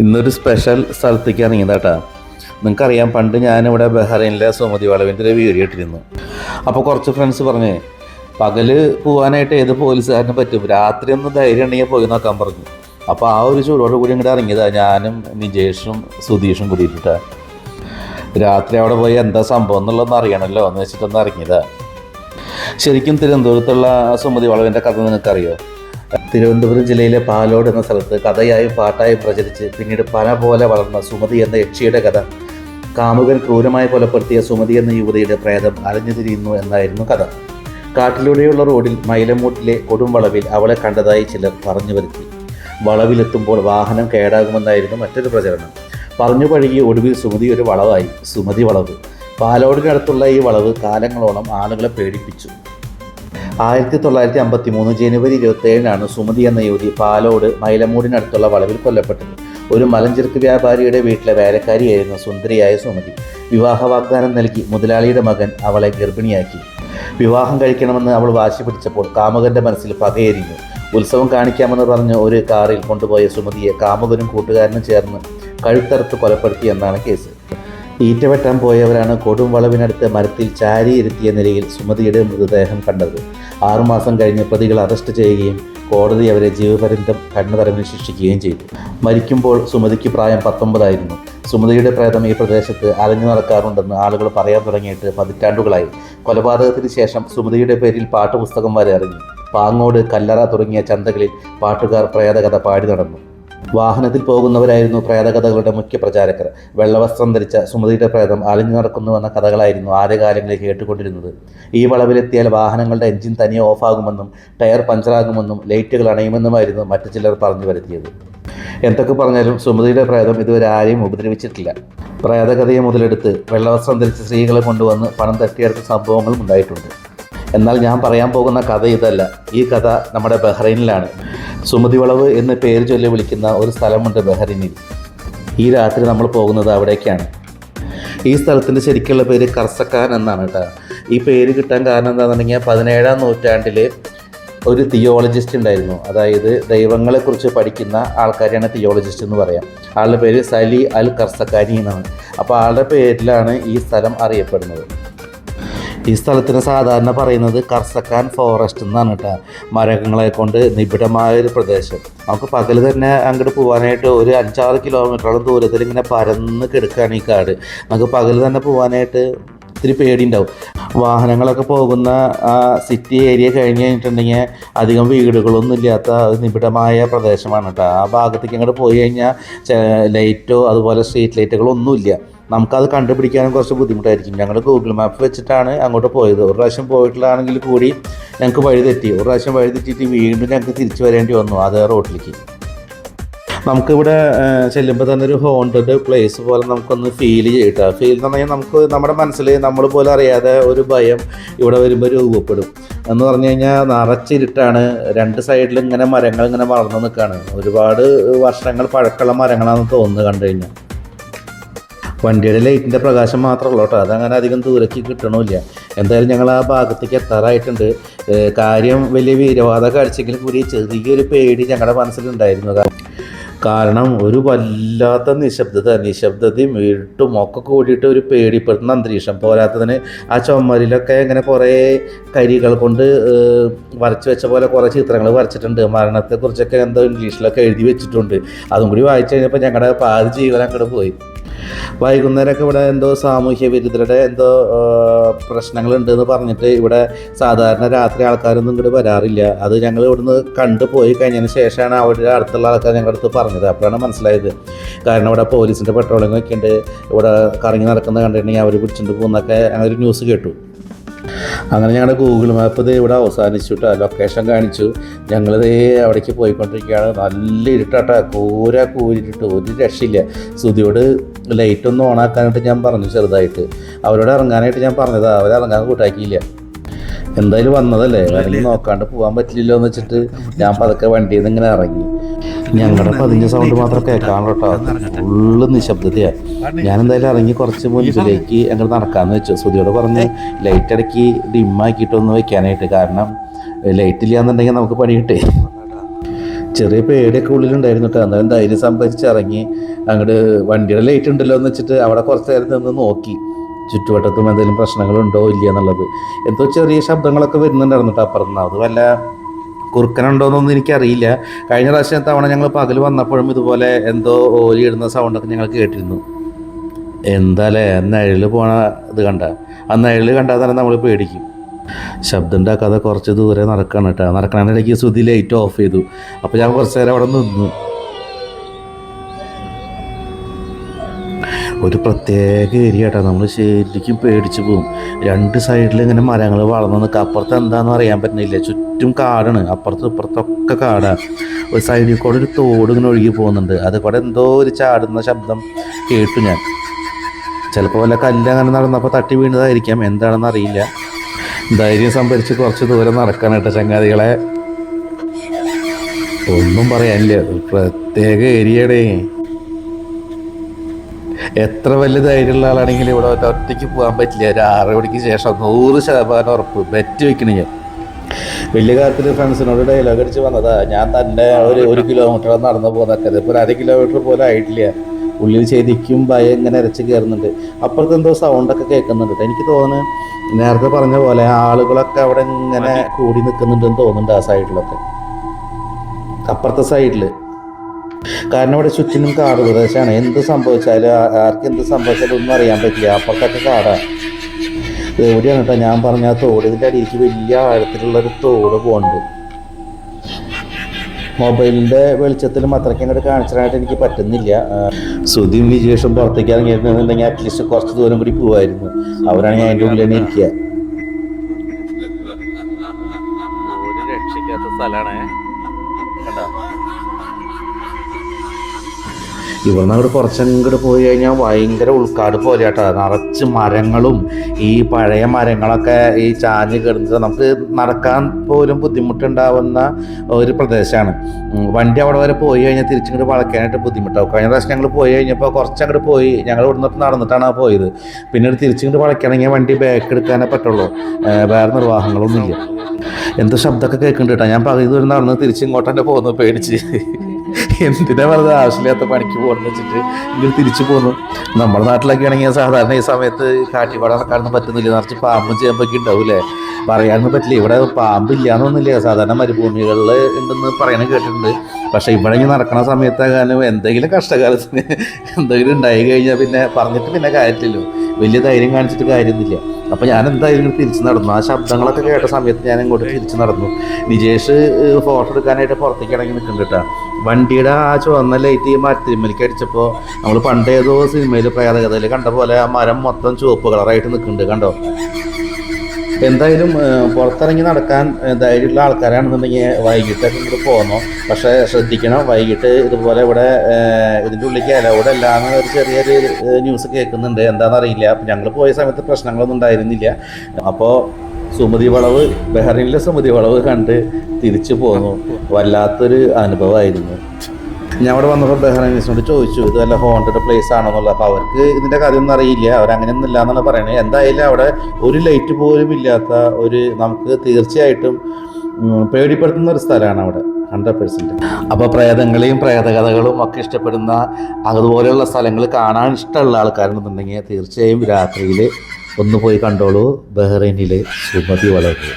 ഇന്നൊരു സ്പെഷ്യൽ സ്ഥലത്തേക്ക് ഇറങ്ങിയതാട്ടാ നിങ്ങൾക്കറിയാം പണ്ട് ഞാനിവിടെ ബഹ്റൈനിലെ സുമതി വളവിന്റെ ഒരു വീഡിയോ ഇട്ടിരുന്നു. അപ്പോൾ കുറച്ച് ഫ്രണ്ട്സ് പറഞ്ഞേ പകൽ പോകാനായിട്ട് ഏത് പോലീസുകാരനും പറ്റും? രാത്രി ഒന്ന് ധൈര്യം ഉണ്ടെങ്കിൽ പോയി നോക്കാൻ പറഞ്ഞു. അപ്പോൾ ആ ഒരു ചൂടോട് കൂടി ഇങ്ങോട്ട് ഇറങ്ങിയതാണ് ഞാനും നിജേഷും സുധീഷും കൂടിയിട്ടാ രാത്രി അവിടെ പോയി എന്താ സംഭവം എന്നുള്ളതൊന്നും അറിയണമല്ലോ എന്ന് വെച്ചിട്ടൊന്ന് ഇറങ്ങിയതാണ് ശരിക്കും തിരുവനന്തപുരത്തുള്ള സുമതി വളവിന്റെ കഥ നിങ്ങൾക്കറിയോ? തിരുവനന്തപുരം ജില്ലയിലെ പാലോട് എന്ന സ്ഥലത്ത് കഥയായും പാട്ടായും പ്രചരിച്ച് പിന്നീട് പന പോലെ വളർന്ന സുമതി എന്ന യക്ഷിയുടെ കഥ കാമുകൻ ക്രൂരമായി കൊലപ്പെടുത്തിയ സുമതി എന്ന യുവതിയുടെ പ്രേതം അലഞ്ഞു തിരിയുന്നു എന്നായിരുന്നു കഥ. കാട്ടിലൂടെയുള്ള റോഡിൽ മൈലമൂട്ടിലെ കൊടും വളവിൽ അവളെ കണ്ടതായി ചിലർ പറഞ്ഞു വരുത്തി. വളവിലെത്തുമ്പോൾ വാഹനം കേടാകുമെന്നായിരുന്നു മറ്റൊരു പ്രചരണം. പറഞ്ഞു പഴകി ഒടുവിൽ സുമതി ഒരു വളവായി. സുമതി വളവ്. പാലോടിനടുത്തുള്ള ഈ വളവ് കാലങ്ങളോളം ആളുകളെ പേടിപ്പിച്ചു. ആയിരത്തി തൊള്ളായിരത്തി അമ്പത്തി മൂന്ന് ജനുവരി ഇരുപത്തി ഏഴിനാണ് സുമതി എന്ന യുവതി പാലോട് മൈലമൂടിനടുത്തുള്ള വളവിൽ കൊല്ലപ്പെട്ടത്. ഒരു മലഞ്ചെറുക്ക് വ്യാപാരിയുടെ വീട്ടിലെ വേലക്കാരിയായിരുന്നു സുന്ദരിയായ സുമതി. വിവാഹ വാഗ്ദാനം നൽകി മുതലാളിയുടെ മകൻ അവളെ ഗർഭിണിയാക്കി. വിവാഹം കഴിക്കണമെന്ന് അവൾ വാശി പിടിച്ചപ്പോൾ കാമുകന്റെ മനസ്സിൽ പകയെരിഞ്ഞു. ഉത്സവം കാണിക്കാമെന്ന് പറഞ്ഞ് ഒരു കാറിൽ കൊണ്ടുപോയ സുമതിയെ കാമുകനും കൂട്ടുകാരനും ചേർന്ന് കഴുത്തറുത്ത് കൊലപ്പെടുത്തി എന്നാണ് കേസ്. ഈറ്റ പോയവരാണ് കൊടും വളവിനടുത്ത് മരത്തിൽ ചാരിയിരുത്തിയ നിലയിൽ സുമതിയുടെ മൃതദേഹം കണ്ടത്. ആറുമാസം കഴിഞ്ഞ് പ്രതികൾ അറസ്റ്റ് ചെയ്യുകയും കോടതി അവരെ ജീവപര്യന്തം കണ്ണുതടവിന് ശിക്ഷിക്കുകയും ചെയ്തു. മരിക്കുമ്പോൾ സുമതിക്ക് പ്രായം പത്തൊമ്പതായിരുന്നു. സുമതിയുടെ പ്രേതം ഈ പ്രദേശത്ത് അലഞ്ഞു നടക്കാറുണ്ടെന്ന് ആളുകൾ പറയാൻ തുടങ്ങിയിട്ട് പതിറ്റാണ്ടുകളായി. കൊലപാതകത്തിന് ശേഷം സുമതിയുടെ പേരിൽ പാട്ടുപുസ്തകം വരെ ഇറങ്ങി പാങ്ങോട് കല്ലറ തുടങ്ങിയ ചന്തകളിൽ പാട്ടുകാർ പ്രേതകഥ പാടി നടന്നു. വാഹനത്തിൽ പോകുന്നവരായിരുന്നു പ്രേതകഥകളുടെ മുഖ്യ പ്രചാരകർ. വെള്ളവസ്ത്രം ധരിച്ച സുമതിയുടെ പ്രേതം അലിഞ്ഞു നടക്കുന്നുവെന്ന കഥകളായിരുന്നു ആദ്യകാലങ്ങളിൽ കേട്ടുകൊണ്ടിരുന്നത്. ഈ വളവിലെത്തിയാൽ വാഹനങ്ങളുടെ എഞ്ചിൻ തനിയെ ഓഫാകുമെന്നും ടയർ പഞ്ചറാകുമെന്നും ലൈറ്റുകൾ അണയുമെന്നുമായിരുന്നു മറ്റു ചിലർ പറഞ്ഞു വരുത്തിയത്. എന്തൊക്കെ പറഞ്ഞാലും സുമതിയുടെ പ്രേതം ഇതുവരെ ആരെയും ഉപദ്രവിച്ചിട്ടില്ല. പ്രേതകഥയെ മുതലെടുത്ത് വെള്ളവസ്ത്രം ധരിച്ച സ്ത്രീകളെ കൊണ്ടുവന്ന് പണം തട്ടിയെടുത്ത സംഭവങ്ങളും ഉണ്ടായിട്ടുണ്ട്. എന്നാൽ ഞാൻ പറയാൻ പോകുന്ന കഥ ഇതല്ല. ഈ കഥ നമ്മുടെ ബഹ്റൈനിലാണ്. സുമതി വളവ് എന്ന് പേര് ചൊല്ലി വിളിക്കുന്ന ഒരു സ്ഥലമുണ്ട് ബഹ്റൈനിൽ. ഈ രാത്രി നമ്മൾ പോകുന്നത് അവിടേക്കാണ്. ഈ സ്ഥലത്തിന്റെ ശരിക്കുള്ള പേര് കർസക്കാൻ എന്നാണ് കേട്ടോ. ഈ പേര് കിട്ടാൻ കാരണം എന്താണെന്നുണ്ടെങ്കിൽ പതിനേഴാം നൂറ്റാണ്ടിൽ ഒരു തിയോളജിസ്റ്റ് ഉണ്ടായിരുന്നു. അതായത് ദൈവങ്ങളെക്കുറിച്ച് പഠിക്കുന്ന ആൾക്കാരെയാണ് തിയോളജിസ്റ്റ് എന്ന് പറയാം. ആളുടെ പേര് സലി അൽ കർസക്കാനി എന്നാണ്. അപ്പോൾ ആളുടെ പേരിലാണ് ഈ സ്ഥലം അറിയപ്പെടുന്നത്. ഈ സ്ഥലത്തിന് സാധാരണ പറയുന്നത് കർസക്കാൻ ഫോറസ്റ്റ് എന്നാണ് കേട്ടോ. മരങ്ങളെ കൊണ്ട് നിബിഡമായ ഒരു പ്രദേശം. നമുക്ക് പകൽ തന്നെ അങ്ങോട്ട് പോകാനായിട്ട് ഒരു അഞ്ചാറ് കിലോമീറ്ററോളം ദൂരത്തിൽ ഇങ്ങനെ പരന്ന് കിടക്കുകയാണ് ഈ കാട്. നമുക്ക് പകൽ തന്നെ പോകാനായിട്ട് ഒത്തിരി പേടിയുണ്ടാവും. വാഹനങ്ങളൊക്കെ പോകുന്ന ആ സിറ്റി ഏരിയ കഴിഞ്ഞ് കഴിഞ്ഞിട്ടുണ്ടെങ്കിൽ അധികം വീടുകളൊന്നും ഇല്ലാത്ത നിബിഡമായ പ്രദേശമാണ് കേട്ടോ. ആ ഭാഗത്തേക്ക് അങ്ങോട്ട് പോയി കഴിഞ്ഞാൽ ലൈറ്റോ അതുപോലെ സ്ട്രീറ്റ് ലൈറ്റുകളോ ഒന്നുമില്ല നമുക്കത് കണ്ടുപിടിക്കാനും കുറച്ച് ബുദ്ധിമുട്ടായിരിക്കും. ഞങ്ങൾ ഗൂഗിൾ മാപ്പ് വെച്ചിട്ടാണ് അങ്ങോട്ട് പോയത്. ഒരു പ്രാവശ്യം പോയിട്ടുള്ളതാണെങ്കിൽ കൂടി ഞങ്ങൾക്ക് വഴി തെറ്റി. ഒരു പ്രാവശ്യം വഴി തെറ്റിയിട്ട് വീണ്ടും ഞങ്ങൾക്ക് തിരിച്ചു വരേണ്ടി വന്നു അതേ റോട്ടിലേക്ക്. നമുക്കിവിടെ ചെല്ലുമ്പോൾ തന്നെ ഒരു ഹോണ്ടഡ് പ്ലേസ് പോലെ നമുക്കൊന്ന് ഫീൽ ചെയ്യട്ടെ. ഫീൽ എന്ന് പറഞ്ഞാൽ നമുക്ക് നമ്മുടെ മനസ്സിൽ നമ്മൾ പോലും അറിയാതെ ഒരു ഭയം ഇവിടെ വരുമ്പോൾ രൂപപ്പെടും. എന്ന് പറഞ്ഞു കഴിഞ്ഞാൽ നിറച്ചിരുട്ടാണ് രണ്ട് സൈഡിൽ ഇങ്ങനെ മരങ്ങൾ ഇങ്ങനെ വളർന്നു നിൽക്കുകയാണ് ഒരുപാട് വർഷങ്ങൾ പഴക്കമുള്ള മരങ്ങളാണെന്ന് തോന്നുന്നു കണ്ടു കഴിഞ്ഞാൽ വണ്ടിയുടെ ലൈറ്റിന്റെ പ്രകാശം മാത്രമല്ല കേട്ടോ. അതങ്ങനെ അധികം ദൂരേക്ക് കിട്ടണമില്ല. എന്തായാലും ഞങ്ങൾ ആ ഭാഗത്തേക്ക് എത്താറായിട്ടുണ്ട്. കാര്യം വലിയ വീരവാദ കാഴ്ചയെങ്കിൽ കൂടി ചെറിയൊരു പേടി ഞങ്ങളുടെ മനസ്സിലുണ്ടായിരുന്നു. കാരണം ഒരു വല്ലാത്ത നിശബ്ദത നിശബ്ദതയും ഇരുട്ടും ഒക്കെ കൂടിയിട്ട് ഒരു പേടിപ്പെടുത്തുന്ന അന്തരീക്ഷം പോരാത്തതിന് ആ ചുമരിലൊക്കെ ഇങ്ങനെ കുറേ കരികൾ കൊണ്ട് വരച്ച് വെച്ച പോലെ കുറേ ചിത്രങ്ങൾ വരച്ചിട്ടുണ്ട്. മരണത്തെക്കുറിച്ചൊക്കെ എന്തോ ഇംഗ്ലീഷിലൊക്കെ എഴുതി വെച്ചിട്ടുണ്ട്. അതും കൂടി വായിച്ചു കഴിഞ്ഞപ്പോൾ ഞങ്ങളുടെ പാതി ജീവൻ അങ്ങോട്ട് പോയി. വൈകുന്നേരമൊക്കെ ഇവിടെ എന്തോ സാമൂഹ്യ വിരുദ്ധരുടെ എന്തോ പ്രശ്നങ്ങളുണ്ട് എന്ന് പറഞ്ഞിട്ട് ഇവിടെ സാധാരണ രാത്രി ആൾക്കാരൊന്നും ഇങ്ങോട്ട് വരാറില്ല. അത് ഞങ്ങൾ ഇവിടുന്ന് കണ്ടു പോയി കഴിഞ്ഞതിന് ശേഷമാണ് അവിടെ അടുത്തുള്ള ആൾക്കാർ ഞങ്ങളുടെ അടുത്ത് പറഞ്ഞത്. അപ്പോഴാണ് മനസ്സിലായത്. കാരണം ഇവിടെ പോലീസിന്റെ പെട്രോളിംഗ് ഒക്കെ ഉണ്ട്. ഇവിടെ കറങ്ങി നടക്കുന്നത് കണ്ടിട്ടുണ്ടെങ്കിൽ അവർ പിടിച്ചിട്ട് പോകുന്നൊക്കെ അങ്ങനെ ഒരു ന്യൂസ് കേട്ടു. അങ്ങനെ ഞങ്ങളുടെ ഗൂഗിൾ മാപ്പ് ഇത് ഇവിടെ അവസാനിച്ചു ആ ലൊക്കേഷൻ കാണിച്ചു. ഞങ്ങളിത് അവിടേക്ക് പോയിക്കൊണ്ടിരിക്കുകയാണ്. നല്ല ഇരുട്ടാട്ട. കൂര കൂരിട്ട് ഒരു രക്ഷയില്ല. സുതിയോട് ലൈറ്റൊന്നും ഒന്ന് ഓണാക്കാനായിട്ട് ഞാൻ പറഞ്ഞു ചെറുതായിട്ട്. അവരോട് ഇറങ്ങാനായിട്ട് ഞാൻ പറഞ്ഞതാ. അവർ ഇറങ്ങാൻ കൂട്ടാക്കിയില്ല. എന്തായാലും വന്നതല്ലേ? അല്ലെങ്കിൽ നോക്കാണ്ട് പോകാൻ പറ്റില്ലല്ലോ എന്ന് വെച്ചിട്ട് ഞാൻ പതുക്കെ വണ്ടിയിൽ നിന്ന് ഇങ്ങനെ ഇറങ്ങി. ഞങ്ങളുടെ പതിഞ്ഞ സൗണ്ട് മാത്രം കേൾക്കാൻ കേട്ടോ. ഫുള്ള് നിശബ്ദതയാ. ഞാൻ എന്തായാലും ഇറങ്ങി കുറച്ച് മുൻപിലേക്ക് അങ്ങോട്ട് നടക്കാന്ന് വെച്ചു. സുധിയോട് പറഞ്ഞ് ലൈറ്റ് ഇടയ്ക്ക് ഡിമ്മാക്കിയിട്ടൊന്ന് വെക്കാനായിട്ട്. കാരണം ലൈറ്റ് ഇല്ലാന്നുണ്ടെങ്കിൽ നമുക്ക് പണി കിട്ടേ. ചെറിയ പേടിയൊക്കെ ഉള്ളിലുണ്ടായിരുന്നു കേട്ടോ. അന്നേരം ധൈര്യം സംഭരിച്ച് ഇറങ്ങി അങ്ങോട്ട് വണ്ടിയുടെ ലൈറ്റ് ഉണ്ടല്ലോ എന്ന് വെച്ചിട്ട് അവിടെ കുറച്ച് നേരം നിന്ന് നോക്കി. ചുറ്റുവട്ടത്തും എന്തെങ്കിലും പ്രശ്നങ്ങളുണ്ടോ ഇല്ല എന്നുള്ളത്. എന്തോ ചെറിയ ശബ്ദങ്ങളൊക്കെ വരുന്നുണ്ടായിരുന്നു കേട്ടോ അപ്പുറത്തുനിന്ന് അത് വല്ല കുറുക്കനുണ്ടോയെന്നൊന്നും എനിക്കറിയില്ല. കഴിഞ്ഞ പ്രാവശ്യം തവണ ഞങ്ങൾ പകൽ വന്നപ്പോഴും ഇതുപോലെ എന്തോ ഓലി ഇടുന്ന സൗണ്ടൊക്കെ ഞങ്ങൾ കേട്ടിരുന്നു. എന്താലേ നിഴൽ പോണ ഇത് കണ്ട. നിഴൽ കണ്ടാൽ തന്നെ നമ്മൾ പേടിക്കും. ശബ്ദം ഉണ്ടാക്കാതെ കുറച്ച് ദൂരെ നടക്കണം കേട്ടോ. നടക്കണതിനിടയ്ക്ക് സുധി ലൈറ്റ് ഓഫ് ചെയ്തു. അപ്പോൾ ഞാൻ കുറച്ച് നേരം അവിടെ നിന്നു. ഒരു പ്രത്യേക ഏരിയ കേട്ടോ നമ്മൾ ശരിക്കും പേടിച്ചു പോകും രണ്ട് സൈഡിൽ ഇങ്ങനെ മരങ്ങൾ വളർന്നു നിൽക്കുക അപ്പുറത്ത് എന്താണെന്ന് അറിയാൻ പറ്റുന്നില്ല. ചുറ്റും കാടാണ്. അപ്പുറത്തും ഇപ്പുറത്തൊക്കെ കാടാണ് ഒരു സൈഡിൽ കൂടെ ഒരു തോട് ഇങ്ങനെ ഒഴുകി പോകുന്നുണ്ട്. അത് കൂടെ എന്തോ ഒരു ചാടുന്ന ശബ്ദം കേട്ടു ഞാൻ. ചിലപ്പോൾ വല്ല കല്ല് അങ്ങനെ നടന്നപ്പോൾ തട്ടി വീണതായിരിക്കാം. എന്താണെന്ന് അറിയില്ല. ധൈര്യം സംഭരിച്ച് കുറച്ച് ദൂരം നടക്കാനായിട്ട് ചങ്ങാതികളെ. ഒന്നും പറയാനില്ല. പ്രത്യേക ഏരിയയുടെ എത്ര വലിയ ധൈര്യമുള്ള ആളാണെങ്കിൽ ഇവിടെ ഒറ്റ- ഒറ്റയ്ക്ക് പോകാൻ പറ്റില്ല. ഒരു ആറ് മണിക്ക് ശേഷം നൂറ് ശതമാനം ഉറപ്പ്. ബെറ്റ് വെക്കണ ഞാൻ. വലിയ കാര്യത്തിൽ ഫ്രണ്ട്സിനോട് ഡയലോഗ് അടിച്ച് വന്നതാ. ഞാൻ തന്നെ ഒരു ഒരു കിലോമീറ്റർ നടന്നു പോകുന്നൊക്കെ ഇപ്പോൾ അര കിലോമീറ്റർ പോലും ആയിട്ടില്ല. ഉള്ളിൽ ശരിക്കും ഭയം ഇങ്ങനെ അരച്ച് കയറുന്നുണ്ട്. അപ്പുറത്ത് എന്തോ സൗണ്ടൊക്കെ കേൾക്കുന്നുണ്ട് എനിക്ക് തോന്നുന്നു നേരത്തെ പറഞ്ഞ പോലെ ആളുകളൊക്കെ അവിടെ ഇങ്ങനെ കൂടി നിൽക്കുന്നുണ്ടെന്ന് തോന്നുന്നുണ്ട് ആ സൈഡിലൊക്കെ അപ്പുറത്തെ സൈഡിൽ കാരണം ഇവിടെ ചുറ്റിനും കാട് പ്രദേശമാണ്. എന്ത് സംഭവിച്ചാലും ആർക്കും എന്ത് സംഭവിച്ചാലും ഒന്നും അറിയാൻ പറ്റില്ല. അപ്പുറത്തൊക്കെ കാടാണ് എവിടെയാണ് കേട്ടോ ഞാൻ പറഞ്ഞ ആ തോട് ഇതിന്റെ അടിയിലേക്ക് വലിയ ആഴത്തിലുള്ളൊരു തോട് പോകുന്നുണ്ട് മൊബൈലിന്റെ വെളിച്ചത്തിൽ അത്രയ്ക്ക് അങ്ങോട്ട് കാണിച്ചതായിട്ട് എനിക്ക് പറ്റുന്നില്ല. ശ്രുതിയും വിജേഷും പുറത്തേക്ക് ഇറങ്ങിയിരുന്നുണ്ടെങ്കിൽ അറ്റ്ലീസ്റ്റ് കുറച്ച് ദൂരം കൂടി പോവായിരുന്നു. അവരാണെങ്കിൽ അതിന്റെ ഉള്ളിൽ തന്നെ ഇരിക്കുക. സ്ഥലമാണ് ഇവിടുന്ന് അങ്ങോട്ട് കുറച്ചങ്ങോട്ട് പോയി കഴിഞ്ഞാൽ ഭയങ്കര ഉൾക്കാട് പോലെ കേട്ടോ നിറച്ച് മരങ്ങളും ഈ പഴയ മരങ്ങളൊക്കെ ഈ ചാഞ്ഞ് കിടന്നിട്ട് നമുക്ക് നടക്കാൻ പോലും ബുദ്ധിമുട്ടുണ്ടാവുന്ന ഒരു പ്രദേശമാണ് വണ്ടി അവിടെ വരെ പോയി കഴിഞ്ഞാൽ തിരിച്ചിങ്ങോട്ട് വളയ്ക്കാനായിട്ട് ബുദ്ധിമുട്ടാവും. കഴിഞ്ഞ പ്രാവശ്യം ഞങ്ങൾ പോയി കഴിഞ്ഞപ്പോൾ കുറച്ചങ്ങോട്ട് പോയി. ഞങ്ങൾ ഇവിടുന്ന് നടന്നിട്ടാണ് പോയത്. പിന്നീട് തിരിച്ചിങ്ങോട്ട് വളയ്ക്കണമെങ്കിൽ വണ്ടി ബാക്ക് എടുക്കാനേ പറ്റുള്ളൂ. വേറെ നിർവാഹങ്ങളൊന്നുമില്ല. എന്തോ ശബ്ദമൊക്കെ കേൾക്കുന്നുണ്ട് കേട്ടോ. ഞാൻ പകുതി ദൂരം നടന്ന് തിരിച്ചിങ്ങോട്ട് തന്നെ പോകുന്നു പേടിച്ച്. എന്തിനാ വെറുതെ ആവശ്യമില്ലാത്ത പണിക്ക് പോകുന്നു വെച്ചിട്ട് ഇങ്ങനെ തിരിച്ചു പോന്നു. നമ്മുടെ നാട്ടിലൊക്കെ ആണെങ്കിൽ സാധാരണ ഈ സമയത്ത് കാട്ടിപ്പാട നടക്കാനൊന്നും പറ്റുന്നില്ല. നിറച്ച് പാമ്പും ചേമ്പൊക്കെ ഉണ്ടാവൂലേ പറയാനൊന്നും പറ്റില്ല. ഇവിടെ പാമ്പില്ല എന്നൊന്നുമില്ല സാധാരണ മരുഭൂമികളിൽ ഉണ്ടെന്ന് പറയണ കേട്ടിട്ടുണ്ട്. പക്ഷേ ഇവിടെ ഇങ്ങനെ നടക്കണ സമയത്താകാനും എന്തെങ്കിലും കഷ്ടകാലത്തിന് എന്തെങ്കിലും ഉണ്ടായി കഴിഞ്ഞാൽ പിന്നെ പറഞ്ഞിട്ട് പിന്നെ കാര്യത്തില്ലോ വലിയ ധൈര്യം കാണിച്ചിട്ട് കാര്യമൊന്നുമില്ല. അപ്പോൾ ഞാൻ എന്തായാലും തിരിച്ചു നടന്നു? ആ ശബ്ദങ്ങളൊക്കെ കേട്ട സമയത്ത് ഞാൻ ഇങ്ങോട്ട് തിരിച്ചു നടന്നു. നിജേഷ് ഫോട്ടോ എടുക്കാനായിട്ട് പുറത്തേക്ക് ഇറങ്ങി നിൽക്കുന്നുണ്ട് കേട്ടോ. വണ്ടിയുടെ ആ ചുവന്ന ലൈറ്റ് ഈ മരത്തിന്മേലേക്ക് അടിച്ചപ്പോൾ നമ്മൾ പണ്ട് ഏതോ സിനിമയിൽ പ്രേതകഥയിൽ കണ്ട പോലെ ആ മരം മൊത്തം ചുവപ്പ് കളറായിട്ട് നിൽക്കുന്നുണ്ട് കണ്ടോ? എന്തായാലും പുറത്തിറങ്ങി നടക്കാൻ ധൈര്യമുള്ള ആൾക്കാരാണെന്നുണ്ടെങ്കിൽ വൈകിട്ടൊക്കെ ഇങ്ങോട്ട് പോകുന്നു പക്ഷേ ശ്രദ്ധിക്കണം വൈകിട്ട് ഇതുപോലെ ഇവിടെ ഇതിന്റെ ഉള്ളിലേക്ക് അലൗഡ് അല്ല ഒരു ചെറിയൊരു ന്യൂസ് കേൾക്കുന്നുണ്ട്. എന്താണെന്നറിയില്ല. അപ്പം ഞങ്ങൾ പോയ സമയത്ത് പ്രശ്നങ്ങളൊന്നും ഉണ്ടായിരുന്നില്ല. അപ്പോൾ സുമതി വളവ് ബഹ്റൈനിലെ സുമതി വളവ് കണ്ട് തിരിച്ചു പോന്നു. വല്ലാത്തൊരു അനുഭവമായിരുന്നു. ഞാൻ അവിടെ വന്നപ്പോൾ ബഹ്റൈനീസിനോട് ചോദിച്ചു ഇത് വല്ല ഹോണ്ടഡ് പ്ലേസ് ആണെന്നുള്ളത്? അപ്പോൾ അവർക്ക് ഇതിന്റെ കാര്യമൊന്നും അറിയില്ല. അവരങ്ങനെയൊന്നും ഇല്ല എന്നാണ് പറയുന്നത് എന്തായാലും അവിടെ ഒരു ലൈറ്റ് പോലും ഇല്ലാത്ത ഒരു നമുക്ക് തീർച്ചയായിട്ടും പേടിപ്പെടുത്തുന്ന ഒരു സ്ഥലമാണ് അവിടെ ഹൺഡ്രഡ് പെർസെന്റ് അപ്പോൾ പ്രേതങ്ങളെയും പ്രേതകഥകളും ഒക്കെ ഇഷ്ടപ്പെടുന്ന അതുപോലെയുള്ള സ്ഥലങ്ങൾ കാണാൻ ഇഷ്ടമുള്ള ആൾക്കാരെന്നുണ്ടെങ്കിൽ തീർച്ചയായും രാത്രിയിൽ ഒന്ന് പോയി കണ്ടോളൂ. ബഹ്റൈനിലെ സുമതി വളവ്